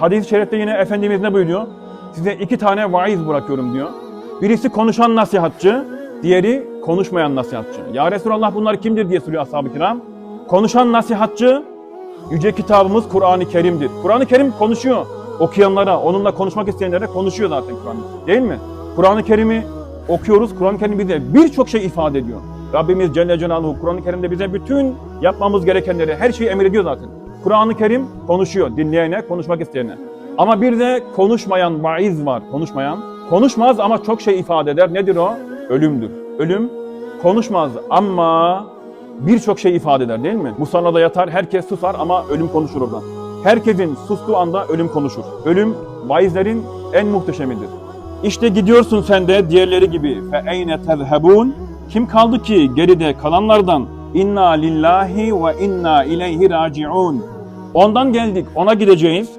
Hadis-i şerifte yine Efendimiz ne buyuruyor? Size iki tane vaiz bırakıyorum diyor. Birisi konuşan nasihatçı, diğeri konuşmayan nasihatçı. Ya Resulallah bunlar kimdir diye soruyor ashab-ı kiram. Konuşan nasihatçı, yüce kitabımız Kur'an-ı Kerim'dir. Kur'an-ı Kerim konuşuyor. Okuyanlara, onunla konuşmak isteyenlere konuşuyor zaten Kur'an. Değil mi? Kur'an-ı Kerim'i okuyoruz. Kur'an-ı Kerim bize birçok şey ifade ediyor. Rabbimiz Celle Celaluhu Kur'an-ı Kerim'de bize bütün yapmamız gerekenleri, her şeyi emrediyor zaten. Kur'an-ı Kerim konuşuyor dinleyene, konuşmak isteyene. Ama bir de konuşmayan vaiz var, konuşmayan. Konuşmaz ama çok şey ifade eder. Nedir o? Ölümdür. Ölüm konuşmaz ama birçok şey ifade eder değil mi? Musallada yatar, herkes susar ama ölüm konuşur oradan. Herkesin sustuğu anda ölüm konuşur. Ölüm vaizlerin en muhteşemidir. İşte gidiyorsun sen de diğerleri gibi. Fe eyne tezhebun? Kim kaldı ki geride kalanlardan? İnna lillahi ve inna ileyhi raciun. Ondan geldik, ona gideceğiz.